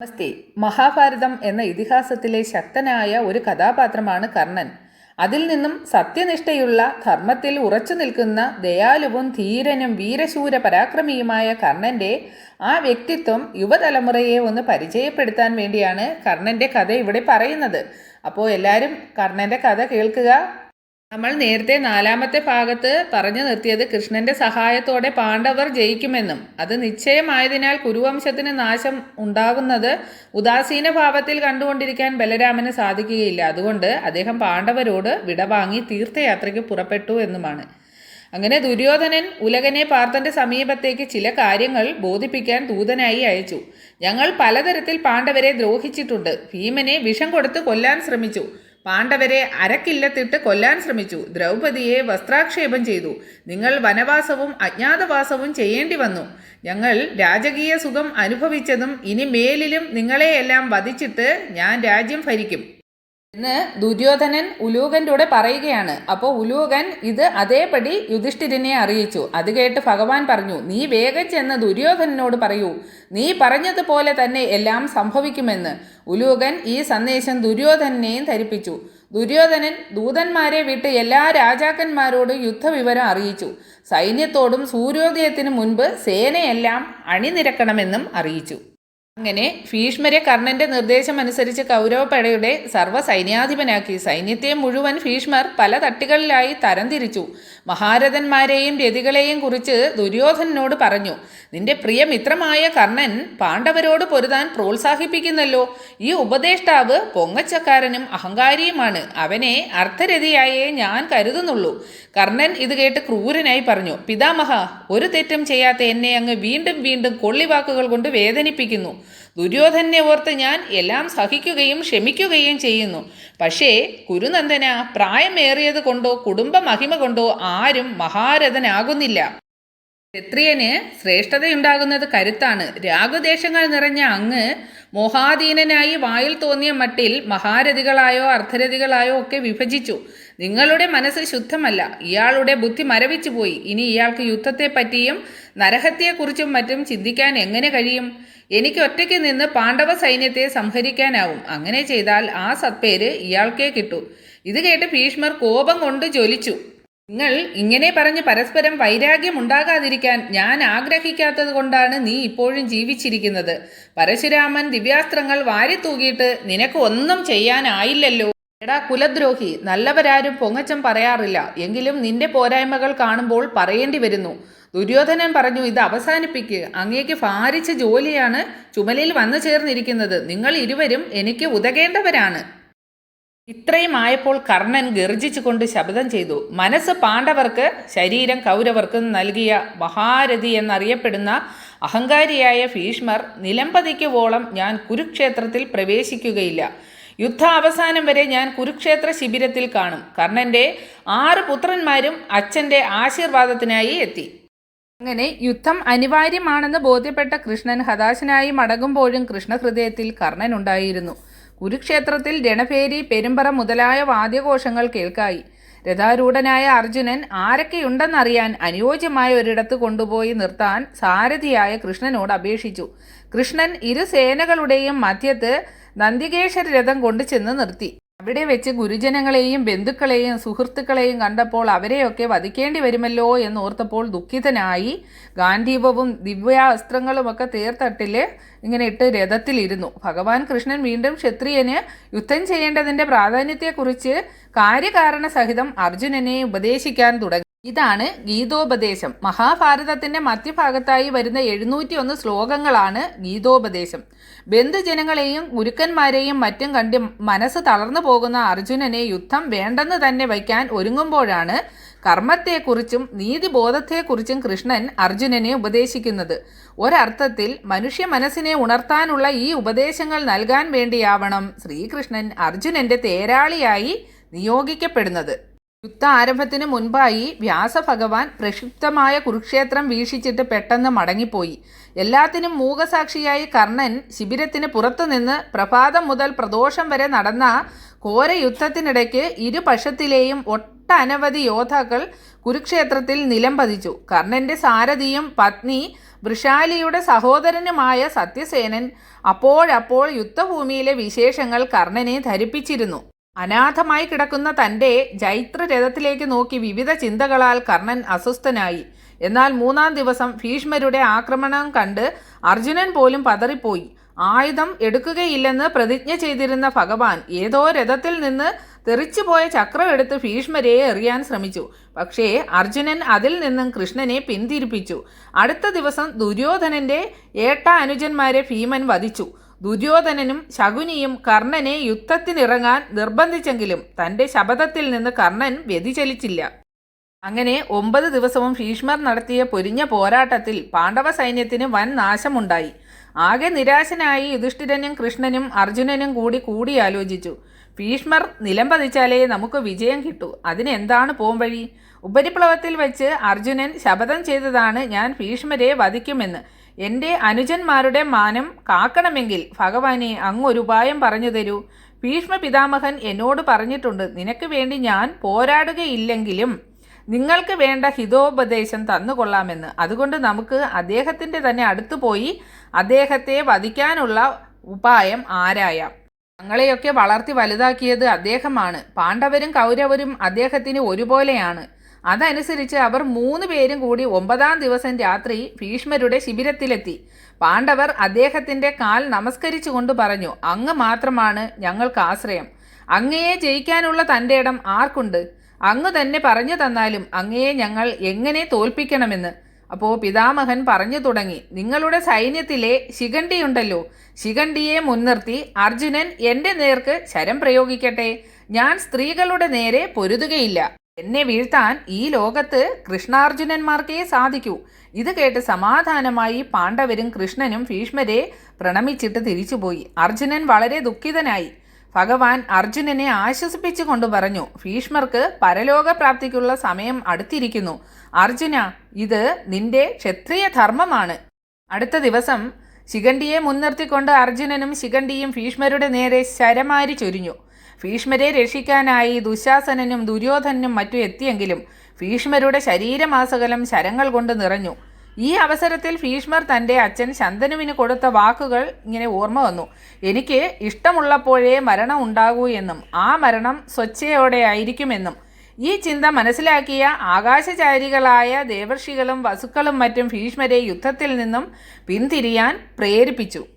നമസ്തേ. മഹാഭാരതം എന്ന ഇതിഹാസത്തിലെ ശക്തനായ ഒരു കഥാപാത്രമാണ് കർണൻ. അതിൽ നിന്നും സത്യനിഷ്ഠയുള്ള ധർമ്മത്തിൽ ഉറച്ചു നിൽക്കുന്ന ദയാലുവും ധീരനും വീരശൂര പരാക്രമിയുമായ കർണന്റെ ആ വ്യക്തിത്വം യുവതലമുറയെ ഒന്ന് പരിചയപ്പെടുത്താൻ വേണ്ടിയാണ് കർണന്റെ കഥ ഇവിടെ പറയുന്നത്. അപ്പോൾ എല്ലാവരും കർണന്റെ കഥ കേൾക്കുക. നമ്മൾ നേരത്തെ നാലാമത്തെ ഭാഗത്ത് പറഞ്ഞു നിർത്തിയത് കൃഷ്ണന്റെ സഹായത്തോടെ പാണ്ഡവർ ജയിക്കുമെന്നും അത് നിശ്ചയമായതിനാൽ കുരുവംശത്തിന് നാശം ഉണ്ടാകുന്നത് ഉദാസീന ഭാവത്തിൽ കണ്ടുകൊണ്ടിരിക്കാൻ ബലരാമന് സാധിക്കുകയില്ല. അതുകൊണ്ട് അദ്ദേഹം പാണ്ഡവരോട് വിടവാങ്ങി തീർത്ഥയാത്രയ്ക്ക് പുറപ്പെട്ടു എന്നുമാണ്. അങ്ങനെ ദുര്യോധനൻ ഉലകനെ പാർത്ഥന്റെ സമീപത്തേക്ക് ചില കാര്യങ്ങൾ ബോധിപ്പിക്കാൻ ദൂതനായി അയച്ചു. ഞങ്ങൾ പലതരത്തിൽ പാണ്ഡവരെ ദ്രോഹിച്ചിട്ടുണ്ട്. ഭീമനെ വിഷം കൊടുത്ത് കൊല്ലാൻ ശ്രമിച്ചു. പാണ്ഡവരെ അരക്കില്ലത്തിട്ട് കൊല്ലാൻ ശ്രമിച്ചു. ദ്രൗപതിയെ വസ്ത്രാക്ഷേപം ചെയ്തു. നിങ്ങൾ വനവാസവും അജ്ഞാതവാസവും ചെയ്യേണ്ടി വന്നു. ഞങ്ങൾ രാജകീയ സുഖം അനുഭവിച്ചതും ഇനി മേലിലും നിങ്ങളെയെല്ലാം വധിച്ചിട്ട് ഞാൻ രാജ്യം ഭരിക്കും. എന്ന് ദുര്യോധനൻ ഉലൂകന്റെ കൂടെ പറയുകയാണ്. അപ്പോൾ ഉലൂകൻ ഇത് അതേപടി യുധിഷ്ഠിരനെ അറിയിച്ചു. അത് കേട്ട് ഭഗവാൻ പറഞ്ഞു നീ വേഗം ചെന്ന് ദുര്യോധനനോട് പറയൂ. നീ പറഞ്ഞതുപോലെ തന്നെ എല്ലാം സംഭവിക്കുമെന്ന്. ഉലൂകൻ ഈ സന്ദേശം ദുര്യോധനനെയും ധരിപ്പിച്ചു. ദുര്യോധനൻ ദൂതന്മാരെ വിട്ട് എല്ലാ രാജാക്കന്മാരോടും യുദ്ധവിവരം അറിയിച്ചു. സൈന്യത്തോടും സൂര്യോദയത്തിനു മുൻപ് സേനയെല്ലാം അണിനിരക്കണമെന്നും അറിയിച്ചു. അങ്ങനെ ഭീഷ്മരെ കർണന്റെ നിർദ്ദേശമനുസരിച്ച് കൗരവപ്പടയുടെ സർവ സൈന്യാധിപനാക്കി സൈന്യത്തെ മുഴുവൻ ഭീഷ്മർ പല തട്ടുകളിലായി തരംതിരിച്ചു. മഹാരഥന്മാരെയും രതികളെയും കുറിച്ച് ദുര്യോധനനോട് പറഞ്ഞു നിന്റെ പ്രിയ മിത്രമായ കർണൻ പാണ്ഡവരോട് പൊരുതാൻ പ്രോത്സാഹിപ്പിക്കുന്നല്ലോ. ഈ ഉപദേഷ്ടാവ് പൊങ്ങച്ചക്കാരനും അഹങ്കാരിയുമാണ്. അവനെ അർത്ഥരതിയായേ ഞാൻ കരുതുന്നുള്ളൂ കർണൻ ഇത് കേട്ട് ക്രൂരനായി പറഞ്ഞു പിതാമഹ ഒരു തെറ്റും ചെയ്യാത്ത എന്നെ അങ്ങ് വീണ്ടും വീണ്ടും കൊള്ളിവാക്കുകൾ കൊണ്ട് വേദനിപ്പിക്കുന്നു. ദുര്യോധനെ ഓർത്ത് ഞാൻ എല്ലാം സഹിക്കുകയും ക്ഷമിക്കുകയും ചെയ്യുന്നു. പക്ഷേ കുരുനന്ദന പ്രായമേറിയത് കൊണ്ടോ കുടുംബ മഹിമ കൊണ്ടോ ആരും മഹാരഥനാകുന്നില്ല. ക്ഷത്രിയന് ശ്രേഷ്ഠതയുണ്ടാകുന്നത് കരുത്താണ്. രാഗുദേശങ്ങൾ നിറഞ്ഞ അങ്ങ് മോഹാധീനനായി വായിൽ തോന്നിയ മട്ടിൽ മഹാരഥികളായോ അർദ്ധരഥികളായോ ഒക്കെ വിഭജിച്ചു. നിങ്ങളുടെ മനസ്സ് ശുദ്ധമല്ല. ഇയാളുടെ ബുദ്ധി മരവിച്ചു പോയി ഇനി ഇയാൾക്ക് യുദ്ധത്തെപ്പറ്റിയും നരഹത്യയെക്കുറിച്ചും മറ്റും ചിന്തിക്കാൻ എങ്ങനെ കഴിയും? എനിക്ക് ഒറ്റയ്ക്ക് നിന്ന് പാണ്ഡവ സൈന്യത്തെ സംഹരിക്കാനാവും. അങ്ങനെ ചെയ്താൽ ആ സത്പേര് ഇയാൾക്കേ കിട്ടൂ. ഇത് കേട്ട് ഭീഷ്മർ കോപം കൊണ്ട് ജ്വലിച്ചു. നിങ്ങൾ ഇങ്ങനെ പറഞ്ഞ് പരസ്പരം വൈരാഗ്യം ഉണ്ടാകാതിരിക്കാൻ ഞാൻ ആഗ്രഹിക്കാത്തത് കൊണ്ടാണ് നീ ഇപ്പോഴും ജീവിച്ചിരിക്കുന്നത്. പരശുരാമൻ ദിവ്യാസ്ത്രങ്ങൾ വാരി തൂകിയിട്ട് നിനക്ക് ഒന്നും ചെയ്യാനായില്ലല്ലോ. എടാ കുലദ്രോഹി നല്ലവരാരും പൊങ്ങച്ചം പറയാറില്ല. എങ്കിലും നിന്റെ പോരായ്മകൾ കാണുമ്പോൾ പറയേണ്ടി വരുന്നു. ദുര്യോധനൻ പറഞ്ഞു ഇത് അവസാനിപ്പിക്കുക അങ്ങേക്ക് ഭാരിച്ച ജോലിയാണ് ചുമലിൽ വന്നു ചേർന്നിരിക്കുന്നത്. നിങ്ങൾ ഇരുവരും എനിക്ക് ഉതകേണ്ടവരാണ്. ഇത്രയും ആയപ്പോൾ കർണൻ ഗർജിച്ചുകൊണ്ട് ശബ്ദം ചെയ്തു. മനസ്സ് പാണ്ഡവർക്ക് ശരീരം കൗരവർക്ക് നൽകിയ മഹാരഥി എന്നറിയപ്പെടുന്ന അഹങ്കാരിയായ ഭീഷ്മർ നിലംപതിക്കുവോളം ഞാൻ കുരുക്ഷേത്രത്തിൽ പ്രവേശിക്കുകയില്ല. യുദ്ധ അവസാനം വരെ ഞാൻ കുരുക്ഷേത്ര ശിബിരത്തിൽ കാണും. കർണന്റെ ആറ് പുത്രന്മാരും അച്ഛന്റെ ആശീർവാദത്തിനായി എത്തി. അങ്ങനെ യുദ്ധം അനിവാര്യമാണെന്ന് ബോധ്യപ്പെട്ട കൃഷ്ണൻ ഹതാശനായി മടങ്ങുമ്പോഴും കൃഷ്ണഹൃദയത്തിൽ കർണനുണ്ടായിരുന്നു. കുരുക്ഷേത്രത്തിൽ രണഭേരി പെരുമ്പറ മുതലായ വാദ്യഘോഷങ്ങൾ കേൾക്കായി. രഥാരൂഢനായ അർജുനൻ ആരൊക്കെയുണ്ടെന്നറിയാൻ അനുയോജ്യമായ ഒരിടത്ത് കൊണ്ടുപോയി നിർത്താൻ സാരഥിയായ കൃഷ്ണനോട് അപേക്ഷിച്ചു. കൃഷ്ണൻ ഇരു സേനകളുടെയും മധ്യത്ത് നന്ദികേശ്വര രഥം കൊണ്ടുചെന്ന് നിർത്തി. അവിടെ വെച്ച് ഗുരുജനങ്ങളെയും ബന്ധുക്കളെയും സുഹൃത്തുക്കളെയും കണ്ടപ്പോൾ അവരെയൊക്കെ വധിക്കേണ്ടി വരുമല്ലോ എന്ന് ഓർത്തപ്പോൾ ദുഃഖിതനായി ദിവ്യാസ്ത്രങ്ങളും ദിവ്യാസ്ത്രങ്ങളുമൊക്കെ തീർത്തട്ടിൽ ഇങ്ങനെ ഇട്ട് രഥത്തിലിരുന്നു. ഭഗവാൻ കൃഷ്ണൻ വീണ്ടും ക്ഷത്രിയന് യുദ്ധം ചെയ്യേണ്ടതിന്റെ പ്രാധാന്യത്തെക്കുറിച്ച് കാര്യകാരണ സഹിതം അർജുനനെ ഉപദേശിക്കാൻ തുടങ്ങി. ഇതാണ് ഗീതോപദേശം. മഹാഭാരതത്തിന്റെ മധ്യഭാഗത്തായി വരുന്ന എഴുന്നൂറ്റി ഒന്ന് ശ്ലോകങ്ങളാണ് ഗീതോപദേശം. ബന്ധുജനങ്ങളെയും ഗുരുക്കന്മാരെയും മറ്റും കണ്ട് മനസ്സ് തളർന്നു പോകുന്ന അർജുനനെ യുദ്ധം വേണ്ടെന്ന് തന്നെ വയ്ക്കാൻ ഒരുങ്ങുമ്പോഴാണ് കർമ്മത്തെക്കുറിച്ചും നീതിബോധത്തെക്കുറിച്ചും കൃഷ്ണൻ അർജുനനെ ഉപദേശിക്കുന്നത്. ഒരർത്ഥത്തിൽ മനുഷ്യ മനസ്സിനെ ഉണർത്താനുള്ള ഈ ഉപദേശങ്ങൾ നൽകാൻ വേണ്ടിയാവണം ശ്രീകൃഷ്ണൻ അർജുനന്റെ തേരാളിയായി നിയോഗിക്കപ്പെടുന്നത്. യുദ്ധ ആരംഭത്തിന് മുൻപായി വ്യാസഭഗവാൻ പ്രക്ഷുബ്ധമായ കുരുക്ഷേത്രം വീക്ഷിച്ചിട്ട് പെട്ടെന്ന് മടങ്ങിപ്പോയി. എല്ലാത്തിനും മൂകസാക്ഷിയായി കർണൻ ശിബിരത്തിന് പുറത്തുനിന്ന് പ്രഭാതം മുതൽ പ്രദോഷം വരെ നടന്ന ഘോര യുദ്ധത്തിനിടയ്ക്ക് ഇരുപക്ഷത്തിലെയും ഒട്ടനവധി യോദ്ധാക്കൾ കുരുക്ഷേത്രത്തിൽ നിലംപതിച്ചു കർണന്റെ സാരഥിയും പത്നി വൃഷാലിയുടെ സഹോദരനുമായ സത്യസേനൻ അപ്പോഴപ്പോൾ യുദ്ധഭൂമിയിലെ വിശേഷങ്ങൾ കർണനെ ധരിപ്പിച്ചിരുന്നു. അനാഥമായി കിടക്കുന്ന തന്റെ ജൈത്ര രഥത്തിലേക്ക് നോക്കി വിവിധ ചിന്തകളാൽ കർണൻ അസ്വസ്ഥനായി. എന്നാൽ മൂന്നാം ദിവസം ഭീഷ്മരുടെ ആക്രമണം കണ്ട് അർജുനൻ പോലും പതറിപ്പോയി. ആയുധം എടുക്കുകയില്ലെന്ന് പ്രതിജ്ഞ ചെയ്തിരുന്ന ഭഗവാൻ ഏതോ രഥത്തിൽ നിന്ന് തെറിച്ചുപോയ ചക്രം എടുത്ത് ഭീഷ്മരെ എറിയാൻ ശ്രമിച്ചു. പക്ഷേ അർജുനൻ അതിൽ നിന്നും കൃഷ്ണനെ പിന്തിരിപ്പിച്ചു. അടുത്ത ദിവസം ദുര്യോധനന്റെ ഏട്ട അനുജന്മാരെ ഭീമൻ വധിച്ചു. ദുര്യോധനനും ശകുനിയും കർണനെ യുദ്ധത്തിനിറങ്ങാൻ നിർബന്ധിച്ചെങ്കിലും തന്റെ ശപഥത്തിൽ നിന്ന് കർണൻ വ്യതിചലിച്ചില്ല. അങ്ങനെ ഒമ്പത് ദിവസവും ഭീഷ്മർ നടത്തിയ പൊരിഞ്ഞ പോരാട്ടത്തിൽ പാണ്ഡവ സൈന്യത്തിന് വൻ നാശമുണ്ടായി. ആകെ നിരാശനായി യുധിഷ്ഠിരനും കൃഷ്ണനും അർജുനനും കൂടി കൂടിയാലോചിച്ചു. ഭീഷ്മർ നിലം പതിച്ചാലേ നമുക്ക് വിജയം കിട്ടൂ. അതിനെന്താണ് പോംവഴി ഉപരിപ്ലവത്തിൽ വെച്ച് അർജുനൻ ശപഥം ചെയ്തതാണ് ഞാൻ ഭീഷ്മരെ വധിക്കുമെന്ന്. എന്റെ അനുജന്മാരുടെ മാനം കാക്കണമെങ്കിൽ ഭഗവാനെ അങ്ങൊരുപായം പറഞ്ഞു തരൂ. ഭീഷ്മ പിതാമഹൻ എന്നോട് പറഞ്ഞിട്ടുണ്ട് നിനക്ക് വേണ്ടി ഞാൻ പോരാടുകയില്ലെങ്കിലും നിങ്ങൾക്ക് വേണ്ട ഹിതോപദേശം തന്നുകൊള്ളാമെന്ന്. അതുകൊണ്ട് നമുക്ക് അദ്ദേഹത്തിന്റെ തന്നെ അടുത്തു പോയി അദ്ദേഹത്തെ വധിക്കാനുള്ള ഉപായം ആരായാം? ഞങ്ങളെയൊക്കെ വളർത്തി വലുതാക്കിയത് അദ്ദേഹമാണ്. പാണ്ഡവരും കൗരവരും അദ്ദേഹത്തിന് ഒരുപോലെയാണ്. അതനുസരിച്ച് അവർ മൂന്ന് പേരും കൂടി ഒമ്പതാം ദിവസം രാത്രി ഭീഷ്മരുടെ ശിബിരത്തിലെത്തി. പാണ്ഡവർ അദ്ദേഹത്തിന്റെ കാൽ നമസ്കരിച്ചുകൊണ്ട് പറഞ്ഞു അങ്ങ് മാത്രമാണ് ഞങ്ങൾക്ക് ആശ്രയം. അങ്ങയെ ജയിക്കാനുള്ള തന്റെ ഇടം ആർക്കുണ്ട്? അങ്ങ് തന്നെ പറഞ്ഞു തന്നാലും അങ്ങയെ ഞങ്ങൾ എങ്ങനെ തോൽപ്പിക്കണമെന്ന്? അപ്പോൾ പിതാമഹൻ പറഞ്ഞു തുടങ്ങി നിങ്ങളുടെ സൈന്യത്തിലെ ശിഖണ്ഡിയുണ്ടല്ലോ. ശിഖണ്ഡിയെ മുൻനിർത്തി അർജുനൻ എന്റെ നേർക്ക് ശരം പ്രയോഗിക്കട്ടെ. ഞാൻ സ്ത്രീകളുടെ നേരെ പൊരുതുകയില്ല. എന്നെ വീഴ്ത്താൻ ഈ ലോകത്ത് കൃഷ്ണാർജുനന്മാർക്കേ സാധിക്കൂ. ഇത് കേട്ട് സമാധാനമായി പാണ്ഡവരും കൃഷ്ണനും ഭീഷ്മരെ പ്രണമിച്ചിട്ട് തിരിച്ചുപോയി. അർജുനൻ വളരെ ദുഃഖിതനായി. ഭഗവാൻ അർജുനനെ ആശ്വസിപ്പിച്ചുകൊണ്ട് പറഞ്ഞു ഭീഷ്മർക്ക് പരലോകപ്രാപ്തിക്കുള്ള സമയം അടുത്തിരിക്കുന്നു. അർജുന ഇത് നിന്റെ ക്ഷത്രിയ ധർമ്മമാണ്. അടുത്ത ദിവസം ശിഖണ്ഡിയെ മുൻനിർത്തിക്കൊണ്ട് അർജുനനും ശിഖണ്ഡിയും ഭീഷ്മരുടെ നേരെ ശരമാരി ചൊരിഞ്ഞു. ഭീഷ്മരെ രക്ഷിക്കാനായി ദുശാസനനും ദുര്യോധനും മറ്റും എത്തിയെങ്കിലും ഭീഷ്മരുടെ ശരീരമാസകലം ശരങ്ങൾ കൊണ്ട് നിറഞ്ഞു. ഈ അവസരത്തിൽ ഭീഷ്മർ തന്റെ അച്ഛൻ ശന്തനുവിന് കൊടുത്ത വാക്കുകൾ ഇങ്ങനെ ഓർമ്മ വന്നു. എനിക്ക് ഇഷ്ടമുള്ളപ്പോഴേ മരണം ഉണ്ടാകൂ എന്നും ആ മരണം സ്വച്ഛയോടെ ആയിരിക്കുമെന്നും. ഈ ചിന്ത മനസ്സിലാക്കിയ ആകാശചാരികളായ ദേവർഷികളും വസുക്കളും മറ്റും ഭീഷ്മരെ യുദ്ധത്തിൽ നിന്നും പിന്തിരിയാൻ പ്രേരിപ്പിച്ചു.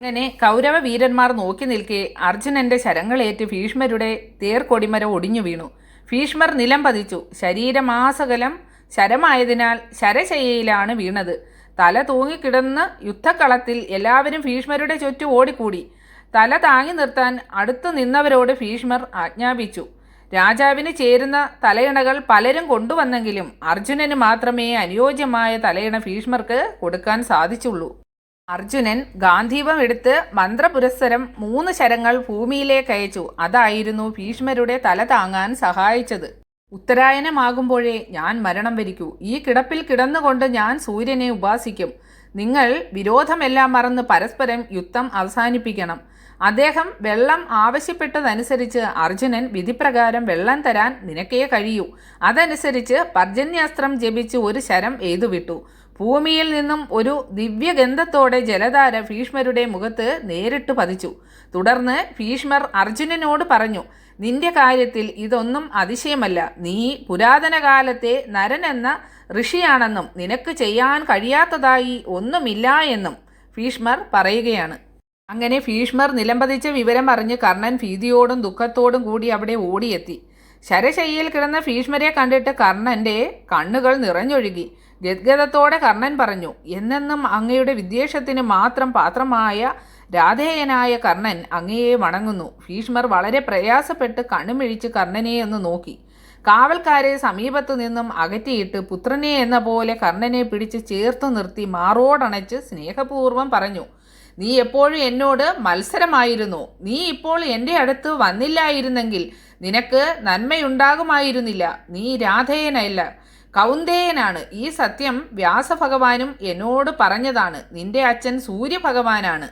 അങ്ങനെ കൗരവ വീരന്മാർ നോക്കി നിൽക്കെ അർജുനന്റെ ശരങ്ങളേറ്റ് ഭീഷ്മരുടെ തേർക്കൊടിമരം ഒടിഞ്ഞു വീണു. ഭീഷ്മർ നിലം പതിച്ചു. ശരീരമാസകലം ശരമായതിനാൽ ശരശയ്യയിലാണ് വീണത്. തല തൂങ്ങിക്കിടന്ന് യുദ്ധക്കളത്തിൽ എല്ലാവരും ഭീഷ്മരുടെ ചുറ്റും ഓടിക്കൂടി. തല താങ്ങി നിർത്താൻ അടുത്തു നിന്നവരോട് ഭീഷ്മർ ആജ്ഞാപിച്ചു. രാജാവിന് ചേരുന്ന തലയിണകൾ പലരും കൊണ്ടുവന്നെങ്കിലും അർജുനന് മാത്രമേ അനുയോജ്യമായ തലയിണ ഭീഷ്മർക്ക് കൊടുക്കാൻ സാധിച്ചുള്ളൂ. അർജുനൻ ഗാന്ധീപം എടുത്ത് മന്ത്രപുരസ്സരം മൂന്ന് ശരങ്ങൾ ഭൂമിയിലേക്ക് അയച്ചു. അതായിരുന്നു ഭീഷ്മരുടെ തല താങ്ങാൻ സഹായിച്ചത്. ഉത്തരായനമാകുമ്പോഴേ ഞാൻ മരണം വരിക്കൂ. ഈ കിടപ്പിൽ കിടന്നുകൊണ്ട് ഞാൻ സൂര്യനെ ഉപാസിക്കും. നിങ്ങൾ വിരോധമെല്ലാം മറന്ന് പരസ്പരം യുദ്ധം അവസാനിപ്പിക്കണം. അദ്ദേഹം വെള്ളം ആവശ്യപ്പെട്ടതനുസരിച്ച് അർജുനൻ വിധിപ്രകാരം വെള്ളം തരാൻ നിനക്കേ കഴിയൂ. അതനുസരിച്ച് പർജന്യാസ്ത്രം ജപിച്ച് ഒരു ശരം എയ്തുവിട്ടു ഭൂമിയിൽ നിന്നും ഒരു ദിവ്യഗന്ധത്തോടെ ജലധാര ഭീഷ്മരുടെ മുഖത്ത് നേരിട്ട് പതിച്ചു. തുടർന്ന് ഭീഷ്മർ അർജുനനോട് പറഞ്ഞു നിന്റെ കാര്യത്തിൽ ഇതൊന്നും അതിശയമല്ല. നീ പുരാതന കാലത്തെ നരൻ എന്ന ഋഷിയാണെന്നും നിനക്ക് ചെയ്യാൻ കഴിയാത്തതായി ഒന്നുമില്ല എന്നും ഭീഷ്മർ പറയുകയാണ്. അങ്ങനെ ഭീഷ്മർ നിലംപതിച്ച വിവരം അറിഞ്ഞ് കർണൻ ഭീതിയോടും ദുഃഖത്തോടും കൂടി അവിടെ ഓടിയെത്തി. ശരശയ്യയിൽ കിടന്ന ഭീഷ്മരെ കണ്ടിട്ട് കർണന്റെ കണ്ണുകൾ നിറഞ്ഞൊഴുകി. ഗദ്ഗതത്തോടെ കർണൻ പറഞ്ഞു എന്നെന്നും അങ്ങയുടെ വിദ്വേഷത്തിന് മാത്രം പാത്രമായ രാധേയനായ കർണൻ അങ്ങയെ വണങ്ങുന്നു. ഭീഷ്മർ വളരെ പ്രയാസപ്പെട്ട് കണ്ണുമിഴിച്ച് കർണനെ ഒന്ന് നോക്കി. കാവൽക്കാരെ സമീപത്തു നിന്നും അകറ്റിയിട്ട് പുത്രനെ എന്ന പോലെ കർണനെ പിടിച്ച് ചേർത്തു നിർത്തി മാറോടണച്ച് സ്നേഹപൂർവം പറഞ്ഞു നീ എപ്പോഴും എന്നോട് മത്സരമായിരുന്നു. നീ ഇപ്പോൾ എന്റെ അടുത്ത് വന്നില്ലായിരുന്നെങ്കിൽ നിനക്ക് നന്മയുണ്ടാകുമായിരുന്നില്ല. നീ രാധേയനല്ല. കൗന്ദേയനാണ്. ഈ സത്യം വ്യാസഭഗവാനും എന്നോട് പറഞ്ഞതാണ്. നിന്റെ അച്ഛൻ സൂര്യഭഗവാനാണ്.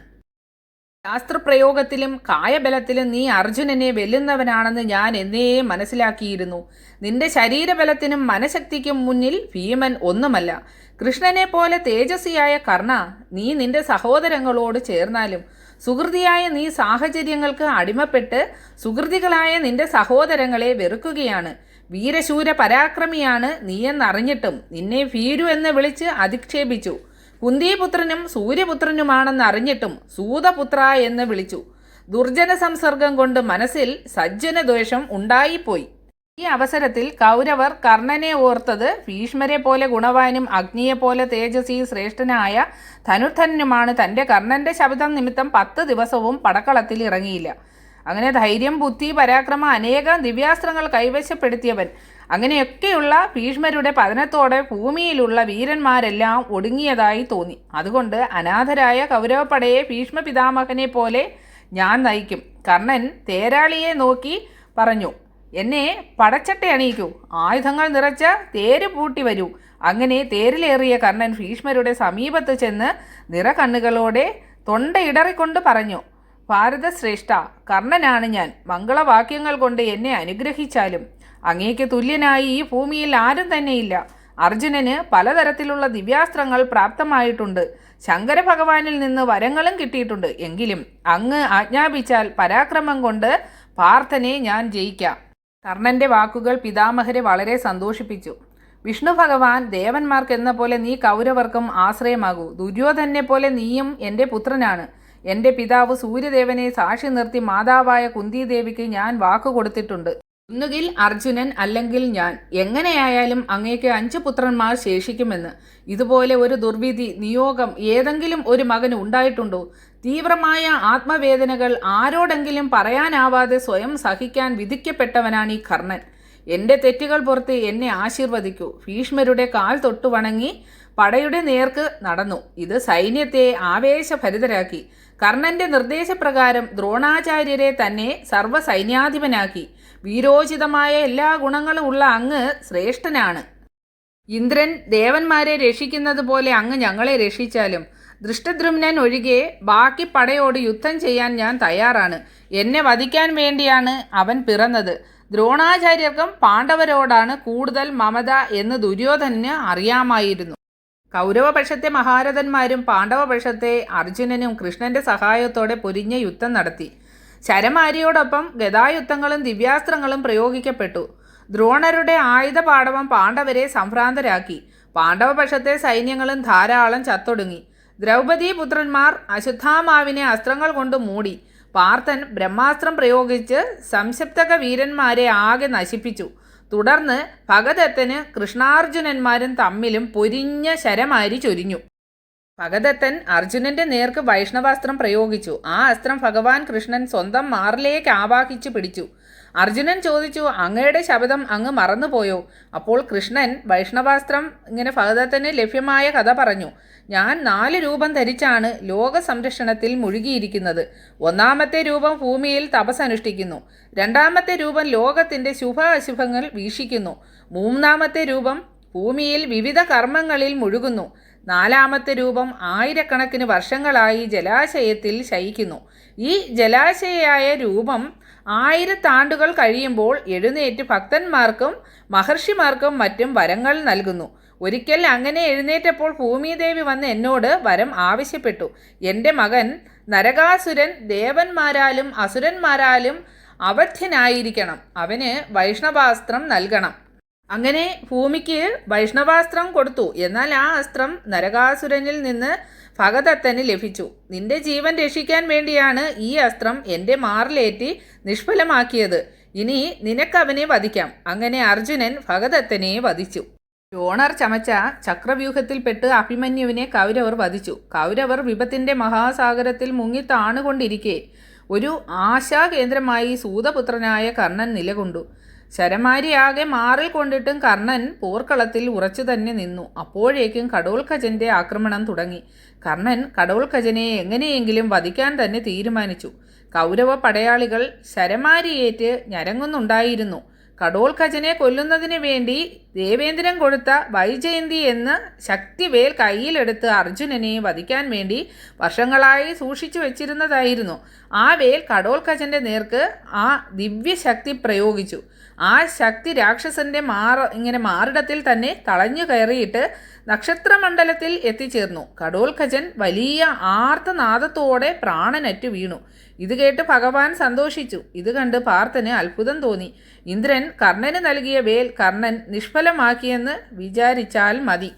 ശാസ്ത്രപ്രയോഗത്തിലും കായബലത്തിലും നീ അർജുനനെ വെല്ലുന്നവനാണെന്ന് ഞാൻ എന്നേ മനസ്സിലാക്കിയിരുന്നു. നിന്റെ ശരീരബലത്തിനും മനഃശക്തിക്കും മുന്നിൽ ഭീമൻ ഒന്നുമല്ല. കൃഷ്ണനെ പോലെ തേജസ്വിയായ കർണ നീ നിന്റെ സഹോദരങ്ങളോട് ചേർന്നാലും സുഹൃതിയായ നീ സാഹചര്യങ്ങൾക്ക് അടിമപ്പെട്ട് സുഹൃതികളായ നിന്റെ സഹോദരങ്ങളെ വെറുക്കുകയാണ്. വീരശൂര പരാക്രമിയാണ് നീയെന്നറിഞ്ഞിട്ടും നിന്നെ ഭീരു എന്ന് വിളിച്ച് അധിക്ഷേപിച്ചു. കുന്തിപുത്രനും സൂര്യപുത്രനുമാണെന്ന് അറിഞ്ഞിട്ടും സൂതപുത്ര എന്ന് വിളിച്ചു. ദുർജന സംസർഗം കൊണ്ട് മനസ്സിൽ സജ്ജനദ്വേഷം ഉണ്ടായിപ്പോയി. ഈ അവസരത്തിൽ കൗരവർ കർണനെ ഓർത്തത് ഭീഷ്മരെ പോലെ ഗുണവാനും അഗ്നിയെ പോലെ തേജസ്വി ശ്രേഷ്ഠനായ ധനുർധനുമാണ് തന്റെ കർണന്റെ ശബ്ദം നിമിത്തം പത്ത് ദിവസവും പടക്കളത്തിൽ ഇറങ്ങിയില്ല. അങ്ങനെ ധൈര്യം ബുദ്ധി പരാക്രമം അനേകം ദിവ്യാസ്ത്രങ്ങൾ കൈവശപ്പെടുത്തിയവൻ. അങ്ങനെയൊക്കെയുള്ള ഭീഷ്മരുടെ പതനത്തോടെ ഭൂമിയിലുള്ള വീരന്മാരെല്ലാം ഒടുങ്ങിയതായി തോന്നി. അതുകൊണ്ട് അനാഥരായ കൗരവപ്പടയെ ഭീഷ്മ പിതാമഹനെ പോലെ ഞാൻ നയിക്കും. കർണൻ തേരാളിയെ നോക്കി പറഞ്ഞു എന്നെ പടച്ചട്ട അണിയിക്കൂ. ആയുധങ്ങൾ നിറച്ച തേര് പൂട്ടി വരൂ. അങ്ങനെ തേരിലേറിയ കർണൻ ഭീഷ്മരുടെ സമീപത്ത് ചെന്ന് നിറകണ്ണുകളോടെ തൊണ്ടയിടറിക്കൊണ്ട് പറഞ്ഞു ഭാരതശ്രേഷ്ഠ കർണനാണ് ഞാൻ. മംഗളവാക്യങ്ങൾ കൊണ്ട് എന്നെ അനുഗ്രഹിച്ചാലും അങ്ങേക്ക് തുല്യനായി ഈ ഭൂമിയിൽ ആരും തന്നെയില്ല. അർജുനന് പലതരത്തിലുള്ള ദിവ്യാസ്ത്രങ്ങൾ പ്രാപ്തമായിട്ടുണ്ട്. ശങ്കര ഭഗവാനിൽ നിന്ന് വരങ്ങളും കിട്ടിയിട്ടുണ്ട്. എങ്കിലും അങ്ങ് ആജ്ഞാപിച്ചാൽ പരാക്രമം കൊണ്ട് പാർത്ഥനെ ഞാൻ ജയിക്കാം. കർണന്റെ വാക്കുകൾ പിതാമഹരെ വളരെ സന്തോഷിപ്പിച്ചു. വിഷ്ണു ഭഗവാൻ ദേവന്മാർക്കെന്ന പോലെ നീ കൗരവർക്കും ആശ്രയമാകൂ. ദുര്യോധനെ പോലെ നീയും എന്റെ പുത്രനാണ്. എന്റെ പിതാവ് സൂര്യദേവനെ സാക്ഷി നിർത്തി മാതാവായ കുന്തിദേവിക്ക് ഞാൻ വാക്കു കൊടുത്തിട്ടുണ്ട്. ഒന്നുകിൽ അർജുനൻ അല്ലെങ്കിൽ ഞാൻ. എങ്ങനെയായാലും അങ്ങേക്ക് അഞ്ച് പുത്രന്മാർ ശേഷിക്കുമെന്ന്. ഇതുപോലെ ഒരു ദുർവിധി നിയോഗം ഏതെങ്കിലും ഒരു മകന് ഉണ്ടായിട്ടുണ്ടോ? തീവ്രമായ ആത്മവേദനകൾ ആരോടെങ്കിലും പറയാനാവാതെ സ്വയം സഹിക്കാൻ വിധിക്കപ്പെട്ടവനാണ് ഈ കർണൻ. എന്റെ തെറ്റുകൾ പുറത്ത് എന്നെ ആശീർവദിക്കൂ. ഭീഷ്മരുടെ കാൽ തൊട്ടു വണങ്ങി പടയുടെ നേർക്ക് നടന്നു. ഇത് സൈന്യത്തെ ആവേശഭരിതരാക്കി. കർണന്റെ നിർദ്ദേശപ്രകാരം ദ്രോണാചാര്യരെ തന്നെ സർവസൈന്യാധിപനാക്കി. വീരോചിതമായ എല്ലാ ഗുണങ്ങളും ഉള്ള അങ്ങ് ശ്രേഷ്ഠനാണ്. ഇന്ദ്രൻ ദേവന്മാരെ രക്ഷിക്കുന്നത് പോലെ അങ്ങ് ഞങ്ങളെ രക്ഷിച്ചാലും ദൃഷ്ടദ്രുമ്നൻ ഒഴികെ ബാക്കി പടയോട് യുദ്ധം ചെയ്യാൻ ഞാൻ തയ്യാറാണ്. എന്നെ വധിക്കാൻ വേണ്ടിയാണ് അവൻ പിറന്നത്. ദ്രോണാചാര്യർക്കും പാണ്ഡവരോടാണ് കൂടുതൽ മമത എന്ന് ദുര്യോധനന് അറിയാമായിരുന്നു. കൗരവപക്ഷത്തെ മഹാരഥന്മാരും പാണ്ഡവപക്ഷത്തെ അർജുനനും കൃഷ്ണന്റെ സഹായത്തോടെ പൊരിഞ്ഞ യുദ്ധം നടത്തി. ശരമാരിയോടൊപ്പം ഗതായുദ്ധങ്ങളും ദിവ്യാസ്ത്രങ്ങളും പ്രയോഗിക്കപ്പെട്ടു. ദ്രോണരുടെ ആയുധ പാടവം പാണ്ഡവരെ സംഭ്രാന്തരാക്കി. പാണ്ഡവപക്ഷത്തെ സൈന്യങ്ങളും ധാരാളം ചത്തൊടുങ്ങി. ദ്രൗപദി പുത്രന്മാർ അശുദ്ധാമാവിനെ അസ്ത്രങ്ങൾ കൊണ്ട് മൂടി. പാർത്ഥൻ ബ്രഹ്മാസ്ത്രം പ്രയോഗിച്ച് സംശപ്തക വീരന്മാരെ ആകെ നശിപ്പിച്ചു. തുടർന്ന് ഭഗദത്തന് കൃഷ്ണാർജുനന്മാരും തമ്മിലും പൊരിഞ്ഞ ശരമാരി ചൊരിഞ്ഞു. ഭഗദത്തൻ അർജുനന്റെ നേർക്ക് വൈഷ്ണവാസ്ത്രം പ്രയോഗിച്ചു. ആ അസ്ത്രം ഭഗവാൻ കൃഷ്ണൻ സ്വന്തം മാറിലേക്ക് ആവാഹിച്ചു പിടിച്ചു. അർജുനൻ ചോദിച്ചു അങ്ങയുടെ ശബ്ദം അങ്ങ് മറന്നുപോയോ? അപ്പോൾ കൃഷ്ണൻ വൈഷ്ണവാസ്ത്രം ഇങ്ങനെ ഭഗതത്തിന് ലഭ്യമായ കഥ പറഞ്ഞു. ഞാൻ നാല് രൂപം ധരിച്ചാണ് ലോക സംരക്ഷണത്തിൽ മുഴുകിയിരിക്കുന്നത്. ഒന്നാമത്തെ രൂപം ഭൂമിയിൽ തപസ്സനുഷ്ഠിക്കുന്നു രണ്ടാമത്തെ രൂപം ലോകത്തിന്റെ ശുഭ അശുഭങ്ങൾ വീക്ഷിക്കുന്നു. മൂന്നാമത്തെ രൂപം ഭൂമിയിൽ വിവിധ കർമ്മങ്ങളിൽ മുഴുകുന്നു. നാലാമത്തെ രൂപം ആയിരക്കണക്കിന് വർഷങ്ങളായി ജലാശയത്തിൽ ശയിക്കുന്നു. ഈ ജലാശയായ രൂപം ആയിരത്താണ്ടുകൾ കഴിയുമ്പോൾ എഴുന്നേറ്റ് ഭക്തന്മാർക്കും മഹർഷിമാർക്കും മറ്റും വരങ്ങൾ നൽകുന്നു. ഒരിക്കൽ അങ്ങനെ എഴുന്നേറ്റപ്പോൾ ഭൂമിദേവി വന്ന് എന്നോട് വരം ആവശ്യപ്പെട്ടു. എന്റെ മകൻ നരകാസുരൻ ദേവന്മാരാലും അസുരന്മാരാലും അവധ്യനായിരിക്കണം അവന് വൈഷ്ണവാസ്ത്രം നൽകണം. അങ്ങനെ ഭൂമിക്ക് വൈഷ്ണവാസ്ത്രം കൊടുത്തു. എന്നാൽ ആ അസ്ത്രം നരകാസുരനിൽ നിന്ന് ഭഗദത്തന് ലഭിച്ചു. നിന്റെ ജീവൻ രക്ഷിക്കാൻ വേണ്ടിയാണ് ഈ അസ്ത്രം എന്റെ മാറിലേറ്റി നിഷ്ഫലമാക്കിയത്. ഇനി നിനക്കവനെ വധിക്കാം. അങ്ങനെ അർജുനൻ ഭഗദത്തനെ വധിച്ചു. ദ്രോണർ ചമച്ച ചക്രവ്യൂഹത്തിൽപ്പെട്ട് അഭിമന്യുവിനെ കൗരവർ വധിച്ചു. കൗരവർ വിപത്തിന്റെ മഹാസാഗരത്തിൽ മുങ്ങി താണുകൊണ്ടിരിക്കെ. ഒരു ആശാകേന്ദ്രമായി സൂതപുത്രനായ കർണൻ നിലകൊണ്ടു. ശരമാരിയാകെ മാറിൽ കൊണ്ടിട്ടും കർണൻ പോർക്കളത്തിൽ ഉറച്ചു തന്നെ നിന്നു. അപ്പോഴേക്കും കടോൽഖജന്റെ ആക്രമണം തുടങ്ങി. കർണൻ കടോൽഖജനെ എങ്ങനെയെങ്കിലും വധിക്കാൻ തന്നെ തീരുമാനിച്ചു. കൗരവ പടയാളികൾ ശരമാരിയേറ്റ് ഞരങ്ങുന്നുണ്ടായിരുന്നു. കടോൽഖജനെ കൊല്ലുന്നതിന് വേണ്ടി ദേവേന്ദ്രൻ കൊടുത്ത വൈജയന്തി എന്ന് ശക്തിവേൽ കയ്യിലെടുത്ത് അർജുനനെ വധിക്കാൻ വേണ്ടി വർഷങ്ങളായി സൂക്ഷിച്ചു വെച്ചിരുന്നതായിരുന്നു. ആ വേൽ കടോൽഖജന്റെ നേർക്ക് ആ ദിവ്യശക്തി പ്രയോഗിച്ചു. ആ ശക്തി രാക്ഷസന്റെ മാറ ഇങ്ങനെ മാറിടത്തിൽ തന്നെ തളഞ്ഞു കയറിയിട്ട് നക്ഷത്രമണ്ഡലത്തിൽ എത്തിച്ചേർന്നു. കടോൽഖജൻ വലിയ ആർത്തനാദത്തോടെ പ്രാണനറ്റു വീണു. ഇത് കേട്ട് ഭഗവാൻ സന്തോഷിച്ചു. ഇത് കണ്ട് പാർത്ഥന് അത്ഭുതം തോന്നി. ഇന്ദ്രൻ കർണന് നൽകിയ വേൽ കർണൻ നിഷ്ഫലമാക്കിയെന്ന് വിചാരിച്ചാൽ മതി.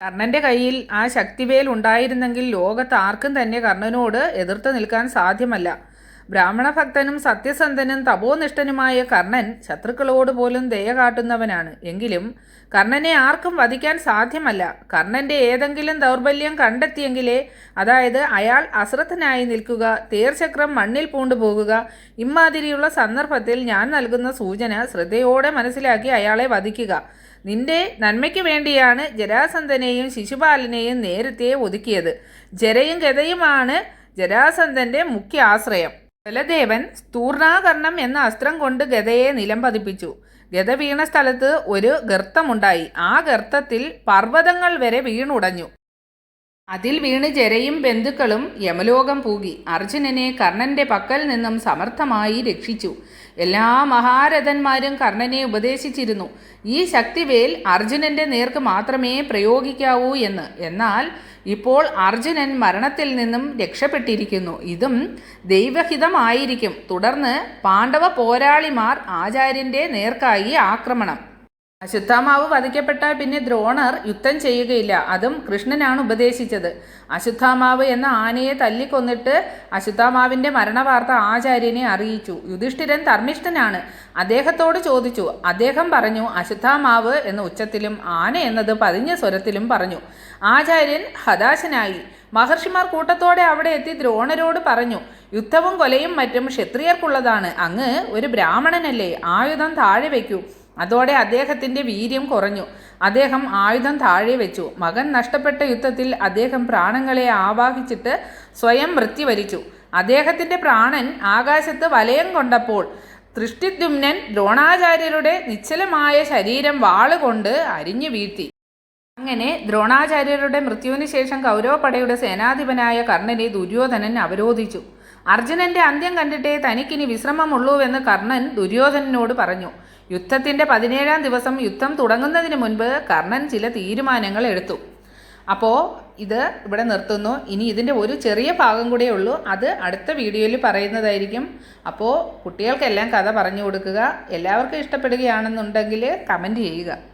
കർണന്റെ കയ്യിൽ ആ ശക്തിവേൽ ഉണ്ടായിരുന്നെങ്കിൽ ലോകത്ത് ആർക്കും തന്നെ കർണനോട് എതിർത്ത് നിൽക്കാൻ സാധ്യമല്ല. ബ്രാഹ്മണ ഭക്തനും സത്യസന്ധനും തപോനിഷ്ഠനുമായ കർണൻ ശത്രുക്കളോട് പോലും ദയ കാട്ടുന്നവനാണ്. എങ്കിലും കർണനെ ആർക്കും വധിക്കാൻ സാധ്യമല്ല. കർണന്റെ ഏതെങ്കിലും ദൗർബല്യം കണ്ടെത്തിയെങ്കിലേ അതായത് അയാൾ അശ്രദ്ധനായി നിൽക്കുക തേർചക്രം മണ്ണിൽ പൂണ്ടുപോകുക ഇമാതിരിയുള്ള സന്ദർഭത്തിൽ ഞാൻ നൽകുന്ന സൂചന ശ്രദ്ധയോടെ മനസ്സിലാക്കി അയാളെ വധിക്കുക. നിന്റെ നന്മയ്ക്ക് വേണ്ടിയാണ് ജരാസന്ധനെയും ശിശുപാലനെയും നേരത്തെ ഒതുക്കിയത്. ജരയും ഗതയുമാണ് ജരാസന്ധന്റെ മുഖ്യ ആശ്രയം ബലദേവൻ സ്തൂർണാകർണം എന്ന അസ്ത്രം കൊണ്ട് ഗതയെ നിലം പതിപ്പിച്ചു. ഗത വീണ സ്ഥലത്ത് ഒരു ഗർത്തമുണ്ടായി. ആ ഗർത്തത്തിൽ പർവതങ്ങൾ വരെ വീണുടഞ്ഞു. അതിൽ വീണ് ജരയും ബന്ധുക്കളും യമലോകം പൂകി. അർജുനനെ കർണന്റെ പക്കൽ നിന്നും സമർത്ഥമായി രക്ഷിച്ചു. എല്ലാ മഹാരഥന്മാരും കർണനെ ഉപദേശിച്ചിരുന്നു. ഈ ശക്തിവേൽ അർജുനന്റെ നേർക്ക് മാത്രമേ പ്രയോഗിക്കാവൂ എന്ന്. എന്നാൽ ഇപ്പോൾ അർജുനൻ മരണത്തിൽ നിന്നും രക്ഷപ്പെട്ടിരിക്കുന്നു. ഇതും ദൈവഹിതമായിരിക്കും. തുടർന്ന് പാണ്ഡവ പോരാളിമാർ ആചാര്യന്റെ നേർക്കായി ആക്രമണം. അശ്വത്ഥാമാവ് വധിക്കപ്പെട്ടാൽ പിന്നെ ദ്രോണർ യുദ്ധം ചെയ്യുകയില്ല. അതും കൃഷ്ണനാണ് ഉപദേശിച്ചത്. അശ്വത്ഥാമാവ് എന്ന ആനയെ തല്ലിക്കൊന്നിട്ട് അശ്വത്ഥാമാവിന്റെ മരണവാർത്ത ആചാര്യനെ അറിയിച്ചു. യുധിഷ്ഠിരൻ ധർമ്മിഷ്ഠനാണ്. അദ്ദേഹത്തോട് ചോദിച്ചു. അദ്ദേഹം പറഞ്ഞു അശ്വത്ഥാമാവ് എന്ന ഉച്ചത്തിലും ആന എന്നത് പതിഞ്ഞ സ്വരത്തിലും പറഞ്ഞു. ആചാര്യൻ ഹതാശനായി. മഹർഷിമാർ കൂട്ടത്തോടെ അവിടെ എത്തി ദ്രോണരോട് പറഞ്ഞു യുദ്ധവും കൊലയും മറ്റും ക്ഷത്രിയർക്കുള്ളതാണ്. അങ്ങ് ഒരു ബ്രാഹ്മണനല്ലേ. ആയുധം താഴെ വയ്ക്കൂ. അതോടെ അദ്ദേഹത്തിന്റെ വീര്യം കുറഞ്ഞു. അദ്ദേഹം ആയുധം താഴെ വെച്ചു. മകൻ നഷ്ടപ്പെട്ട യുദ്ധത്തിൽ അദ്ദേഹം പ്രാണങ്ങളെ ആവാഹിച്ചിട്ട് സ്വയം മൃത്യുവരിച്ചു. അദ്ദേഹത്തിന്റെ പ്രാണൻ ആകാശത്ത് വലയം കൊണ്ടപ്പോൾ തൃഷ്ടിദ്യുമ്നൻ ദ്രോണാചാര്യരുടെ നിശ്ചലമായ ശരീരം വാളുകൊണ്ട് അരിഞ്ഞു വീഴ്ത്തി. അങ്ങനെ ദ്രോണാചാര്യരുടെ മൃത്യുവിന് ശേഷം കൗരവപടയുടെ സേനാധിപനായ കർണനെ ദുര്യോധനൻ അവരോധിച്ചു. അർജുനന്റെ അന്ത്യം കണ്ടിട്ടേ തനിക്കിനി വിശ്രമമുള്ളൂവെന്ന് കർണൻ ദുര്യോധനനോട് പറഞ്ഞു. യുദ്ധത്തിന്റെ പതിനേഴാം ദിവസം യുദ്ധം തുടങ്ങുന്നതിന് മുൻപ് കർണൻ ചില തീരുമാനങ്ങൾ എടുത്തു. അപ്പോൾ ഇത് ഇവിടെ നിർത്തുന്നു. ഇനി ഇതിന്റെ ഒരു ചെറിയ ഭാഗം കൂടെ ഉള്ളൂ. അത് അടുത്ത വീഡിയോയിൽ പറയുന്നതായിരിക്കും. അപ്പോൾ കുട്ടികൾക്കെല്ലാം കഥ പറഞ്ഞു കൊടുക്കുക. എല്ലാവർക്കും ഇഷ്ടപ്പെടുകയാണെന്നുണ്ടെങ്കിൽ കമന്റ് ചെയ്യുക.